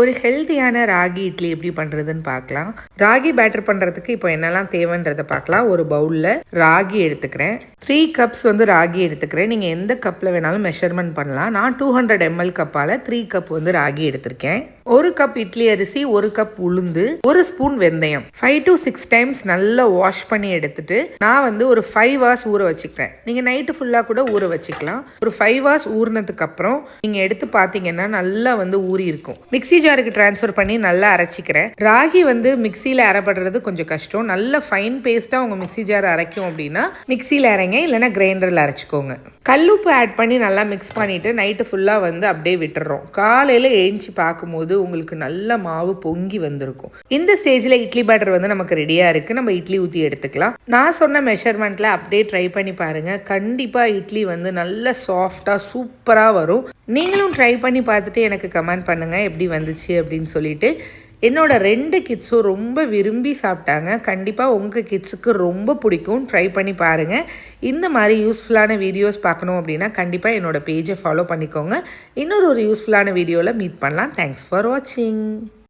ஒரு ஹெல்த்தியான ராகி இட்லி எப்படி பண்ணுறதுன்னு பார்க்கலாம். ராகி பேட்டர் பண்ணுறதுக்கு இப்போ என்னெல்லாம் தேவைன்றதை பார்க்கலாம். ஒரு பவுலில் ராகி எடுத்துக்கிறேன். த்ரீ கப்ஸ் வந்து ராகி எடுத்துக்கிறேன். நீங்கள் எந்த கப்பில் வேணாலும் மெஷர்மெண்ட் பண்ணலாம். நான் டூ ஹண்ட்ரட் எம்எல் கப்பால் த்ரீ கப் வந்து ராகி எடுத்திருக்கேன். ஒரு கப் இட்லி அரிசி ஒரு கப் உளுந்து ஒரு ஸ்பூன் வெந்தயம். ஃபைவ் டு சிக்ஸ் டைம்ஸ் நல்லா வாஷ் பண்ணி எடுத்துட்டு நான் வந்து ஒரு ஃபைவ் ஹவர்ஸ் ஊற வச்சுக்கிறேன். நீங்கள் நைட்டு ஃபுல்லாக கூட ஊற வச்சுக்கலாம். ஒரு ஃபைவ் ஹவர்ஸ் ஊறினதுக்கு அப்புறம் நீங்கள் எடுத்து பார்த்தீங்கன்னா நல்லா வந்து ஊறி இருக்கும். மிக்ஸி ஜாருக்கு ட்ரான்ஸ்ஃபர் பண்ணி நல்லா அரைச்சிக்கிறேன். ராகி வந்து மிக்சியில அரைப்படுறது கொஞ்சம் கஷ்டம். நல்ல ஃபைன் பேஸ்ட்டாக உங்கள் மிக்ஸி ஜார் அரைக்கும் அப்படின்னா மிக்சியில அரைங்க இல்லைன்னா கிரைண்டரில் அரைச்சிக்கோங்க. கல்லுப்பு ஆட் பண்ணி நல்லா மிக்ஸ் பண்ணிவிட்டு நைட்டு ஃபுல்லாக வந்து அப்படியே விட்டுறோம். காலையில் ஏஞ்சி பார்க்கும்போது உங்களுக்கு நல்ல மாவு பொங்கி வந்திருக்கும். இந்த ஸ்டேஜில் இட்லி பேட்டர் வந்து நமக்கு ரெடியாக இருக்குது நம்ம இட்லி ஊற்றி எடுத்துக்கலாம். நான் சொன்ன மெஷர்மெண்ட்டில் அப்படியே ட்ரை பண்ணி பாருங்கள் கண்டிப்பாக இட்லி வந்து நல்ல சாஃப்டாக சூப்பராக வரும். நீங்களும் ட்ரை பண்ணி பார்த்துட்டு எனக்கு கமெண்ட் பண்ணுங்கள் எப்படி வந்துச்சு அப்படின்னு சொல்லிட்டு என்னோடய ரெண்டு கிட்ஸும் ரொம்ப விரும்பி சாப்பிட்டாங்க. கண்டிப்பாக உங்கள் கிட்ஸுக்கு ரொம்ப பிடிக்கும். ட்ரை பண்ணி பாருங்கள் இந்த மாதிரி யூஸ்ஃபுல்லான வீடியோஸ் பார்க்கணும் அப்படின்னா கண்டிப்பாக என்னோட பேஜை ஃபாலோ பண்ணிக்கோங்க. இன்னொரு ஒரு யூஸ்ஃபுல்லான வீடியோவில் மீட் பண்ணலாம். தேங்க்ஸ் ஃபார் வாட்சிங்